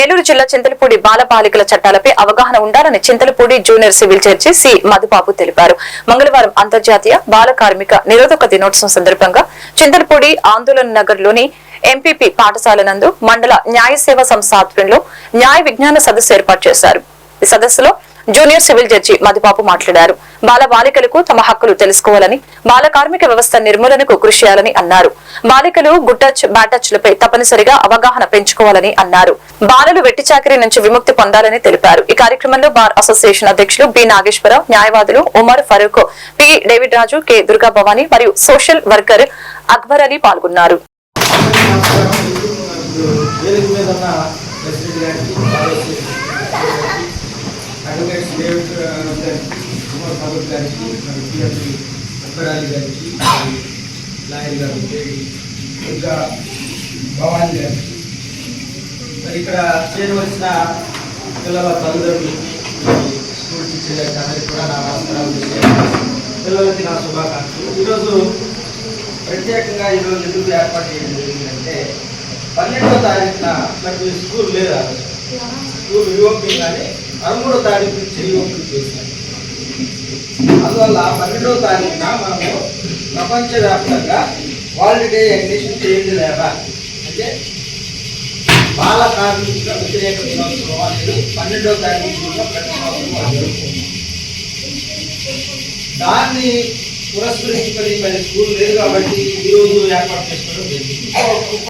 ఏలూరు జిల్లా చింతలపూడి బాలబాలికల చట్టాలపై అవగాహన ఉండాలని Chintalapudi junior civil judge C Madhubabu తెలిపారు. మంగళవారం అంతర్జాతీయ బాల కార్మిక నిరోధక దినోత్సవం సందర్భంగా చింతలపూడి ఆందోళన నగర్లోని ఎంపీపీ పాఠశాల నందు మండల న్యాయ సేవా సంస్థ ఆధ్వర్యంలో న్యాయ విజ్ఞాన సదస్సు ఏర్పాటు చేశారు. ఈ సదస్సులో జూనియర్ సివిల్ జడ్జి మధుబాబు మాట్లాడారు. బాల బాలికలకు తమ హక్కులు తెలుసుకోవాలని బాల కార్మిక వ్యవస్థ నిర్మూలనకు కృషి చేయాలని అన్నారు. బాలికలు గుట్టచ్ బ్యాటచ్లపై తప్పనిసరిగా అవగాహన పెంచుకోవాలని అన్నారు. బాలలు వెట్టి చాకరీ నుంచి విముక్తి పొందాలని తెలిపారు. ఈ కార్యక్రమంలో బార్ అసోసియేషన్ అధ్యక్షులు బి నాగేశ్వరరావు న్యాయవాదులు Umar Farooq P David Raju K Durga Bhavani మరియు సోషల్ వర్కర్ అక్బర్ అలీ పాల్గొన్నారు. అడ్వకేట్స్ డేవిడ్ గారికి కుమార్ గారికి మరి పిఎంపి అక్బరాలి గారికి మరి లాయర్ గారు ఇంకా భవానీ గారికి మరి ఇక్కడ చేరవలసిన పిల్లల తల్లిదండ్రులకి స్కూల్ టీచర్లకి అందరికీ కూడా నా నమస్కారాలు పిల్లలకి నా శుభాకాంక్షలు. ఈరోజు ప్రత్యేకంగా ఈరోజు ఎందుకు ఏర్పాటు చేయడం జరిగిందంటే పన్నెండో తారీఖున నాకు స్కూల్ లేదా? స్కూల్ రీఓపెనింగ్ కానీ పదమూడో తారీఖు నుంచి రీఓపెన్ చేశాను అందువల్ల పన్నెండవ తారీఖున మనము ప్రపంచవ్యాప్తంగా వరల్డ్ డే అగ్నిషన్ చేయండి లేదా? అంటే బాల కార్మిక వ్యతిరేక దినోత్సవం అనేది పన్నెండవ తారీఖు ప్రతి సంవత్సరం దాన్ని పురస్కరించుకొని మరి స్కూల్ లేదు కాబట్టి ఈరోజు ఏర్పాటు చేసుకోవడం జరిగింది.